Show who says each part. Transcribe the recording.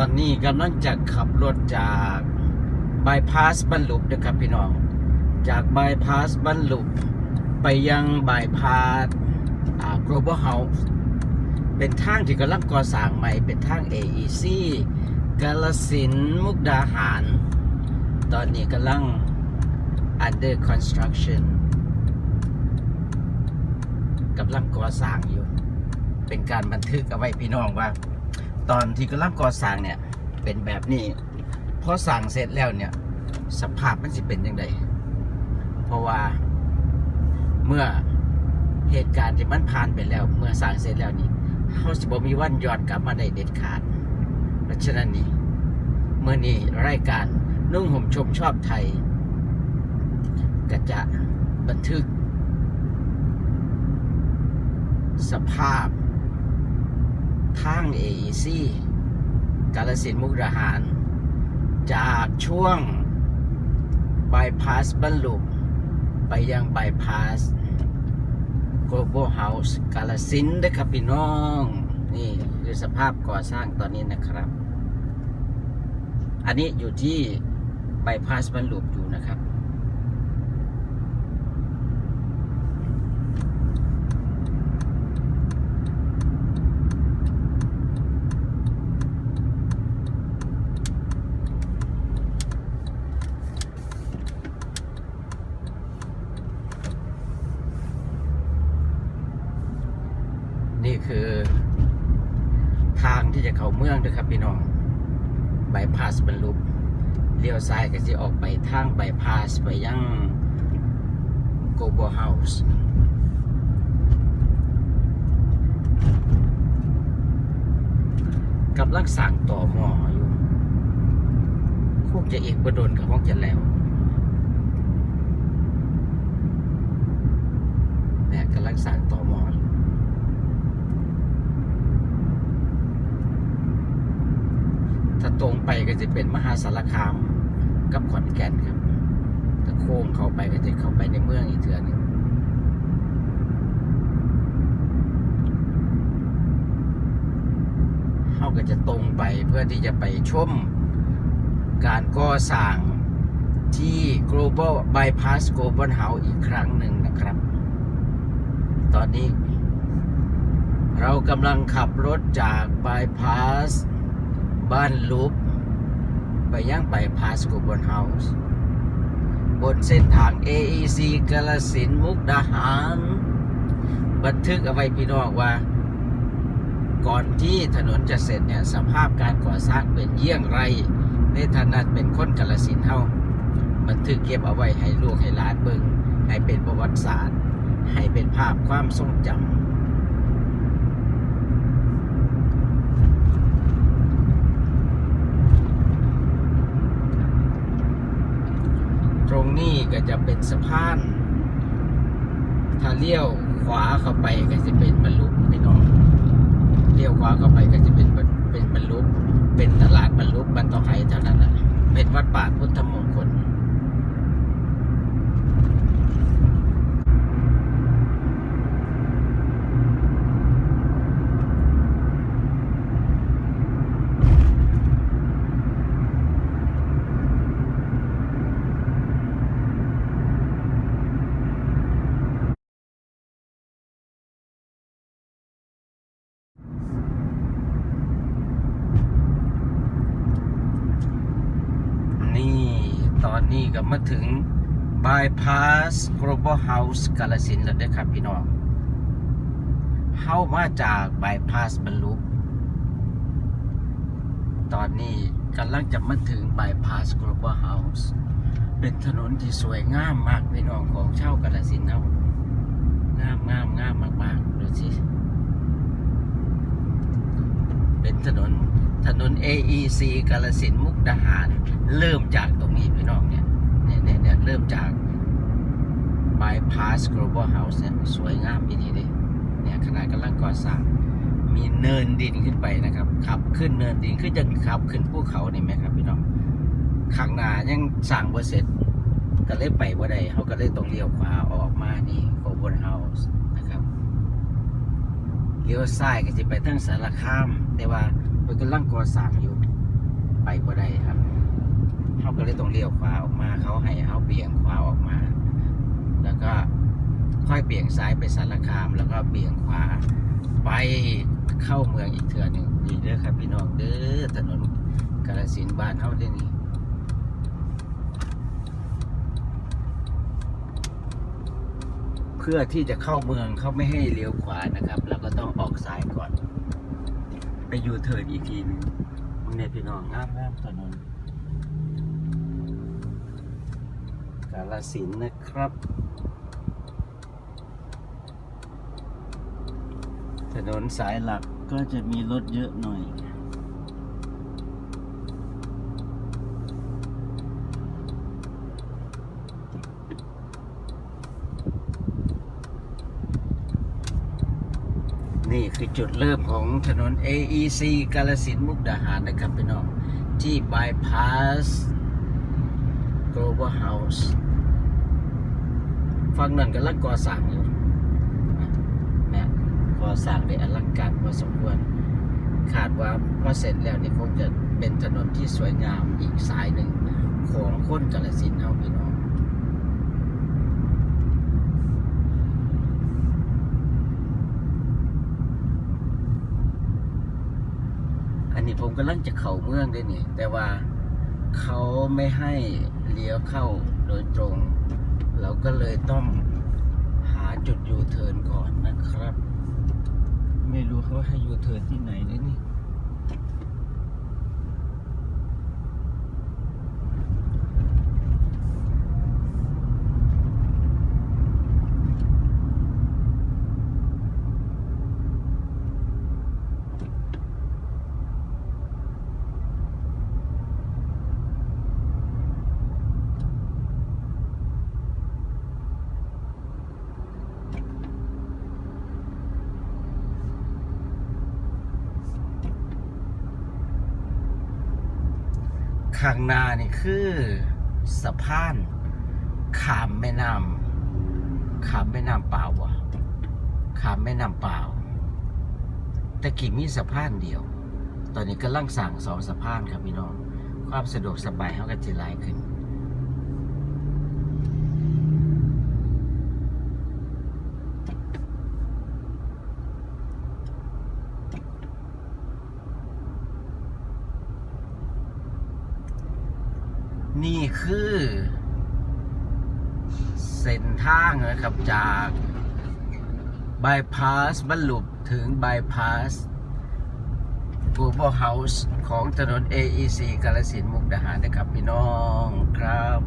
Speaker 1: อนนี้กำลังจะขับรถจากบายพาสบรรลุนะครับพี่น้อง จากบายพาสบรรลุไปยังบายพาสอ่า global house เป็นทางที่กำลังก่อสร้างใหม่ เป็นทาง AEC กาลสินมุกดาหาร ตอนนี้กำลัง under construction กำลังก่อสร้างอยู่ เป็นการบันทึกเอาไว้พี่น้องว่า ตอนที่กำลังก่อสร้างเนี่ย เป็นแบบนี้พอสร้างเสร็จแล้วเนี่ย สภาพมันสิเป็นยังไงเพราะว่าเมื่อเหตุการณ์ที่มันผ่านไปแล้ว เมื่อสร้างเสร็จแล้วนี่เขาสิบ่มีวันย้อนกลับมาได้เด็ดขาดเพราะฉะนั้นนี่เมื่อนี้รายการนุ่งห่มชมชอบไทยก็จะบันทึก สภาพ ทาง AEC กาลสินมุกดาหาร จากช่วงบายพาสบรรลุไปยังบายพาส Global House กาลสินนะครับพี่น้อง นี่คือสภาพก่อสร้างตอนนี้นะครับ อันนี้อยู่ที่บายพาสบรรลุอยู่นะครับ นี่คือ ทางที่จะเข้าเมืองนะครับพี่น้องบายพาสบรรลุเลี้ยวซ้ายก็จะออกไปทางบายพาสไปยังโกโบเฮาส์กำลังสั่งต่อหมออยู่คงจะเอกประดนกับห้องจะแล้วเนี่ยกำลังสั่งต่อหมออยู่ ถ้าตรงไปก็จะเป็นมหาสารคามกับขอนแก่นครับถ้าโค้งเข้าไปก็จะเข้าไปในเมืองอีกเถื่อหนึงเขาก็จะตรงไปเพื่อที่จะไปชมการก่อสร้างที่ global bypass global house อีกครั้งหนึ่งนะครับ ตอนนี้ เรากำลังขับรถจาก bypass บ้านลุบไปยังไปพาสกูบนเฮาส์บนเส้นทาง AEC กาลสินมุกดาหาร บันทึกเอาไว้พี่น้องว่า ก่อนที่ถนนจะเสร็จเนี่ย สภาพการก่อสร้างเป็นเยี่ยงไรในฐานะเป็นคนกาลสินเฮาบันทึกเก็บเอาไว้ให้ลูกให้หลานเบิ่งให้เป็นประวัติศาสตร์ ให้เป็นภาพความทรงจำ ต รงนี้ก็จะเป็นสะพาน ถ้าเลี้ยวขวาเข้าไปก็จะเป็นบรรลุพี่น้องเลี้ยวขวาเข้าไปก็จะเป็นเป็นบรรลุเป็นตลาดบรรลุบรรทไฮเท่านั้นนะเป็นวัดป่าพุทธมงคล นี่ ตอนนี้ก็มาถึง Bypass Global House กาลสินแล้วด้อครับพี่น้องเข้ามาจาก Bypass บรรลุตอนนี้กำลังจะมาถึง Bypass Global House เป็นถนนที่สวยงามมากพี่น้องของเช่ากาลสินเรางามงามงามมากๆดูสิเป็นถนน ถนน AEC กาลสินมุกดาหาร เริ่มจากตรงนี้พี่น้องเนี่ยเนี่ยเนี่ยเริ่มจาก bypass global house เนี่ยสวยงามอีทีเดิเนี่ยขนาดกำลังก่อสร้าง มีเนินดินขึ้นไปนะครับ ขับขึ้นเนินดินขึ้นจะขับขึ้นภูเขานี่ไหมครับพี่น้องข้างหน้ายังสร้างบ่เสร็จก็เลยไปว่าได้เขาก็เลยต้องเลี้ยวขวาออกมานี่ global house นะครับเลี้ยวซ้ายก็จะไปทางสารคาม แต่ว่า มันกำลังก่อสร้างอยู่ ไปบ่ได้ครับเขาก็เลยต้องเลี้ยวขวาออกมา เขาให้เขาเบี่ยงขวาออกมา แล้วก็ค่อยเบี่ยงซ้ายไปสารคาม แล้วก็เบี่ยงขวา ไปเข้าเมืองอีกเทือนหนึ่งดีเด้อครับพี่น้องเด้อถนนกาฬสินบ้านเขาเด้อนี่เพื่อที่จะเข้าเมืองเขาไม่ให้เลี้ยวขวานะครับเราก็ต้องออกซ้ายก่อน ไปยูเทิร์นอีกทีหนึงเนี่ยพี่น้องงามงามถนนกาลสินธุ์นะครับถนนสายหลักก็จะมีรถเยอะหน่อย นี่คือจุดเริ่มของถนน AEC กาลสินมุกดาหารนะครับพี่น้อง ที่ bypass Global House ฝั่งนั้นกำลังก่อสร้างอยู่นะก่อสร้างได้อลังการพอสมควรขาดว่าพอเสร็จแล้วนี่คงจะเป็นถนนที่สวยงามอีกสายหนึ่งของคนกาลสินเฮาพี่น้อง อั นี่ผมกำลังจะเข้าเมืองด้วยนี่ แต่ว่าเขาไม่ให้เลี้ยวเข้าโดยตรง เราก็เลยต้องหาจุดยูเทิร์นก่อนนะครับ ไม่รู้เขาให้ยูเทิร์นที่ไหนเลยนี่ ข้างหน้านี่คือสะพานขามแม่น้ำขามแม่น้ำเปล่าวะขามแม่น้ำเปล่าแต่กี่มีสะพานเดียว ตอนนี้กำลังสั่งสองสะพานครับพี่น้อง ความสะดวกสบายเขาก็จะหลายขึ้น นี่คือ เส้นทางนะครับจากบายพาสบรรลุถึงบายพาส Global House ของถนน AEC กาลสินมุกดาหารนะครับพี่น้องครับ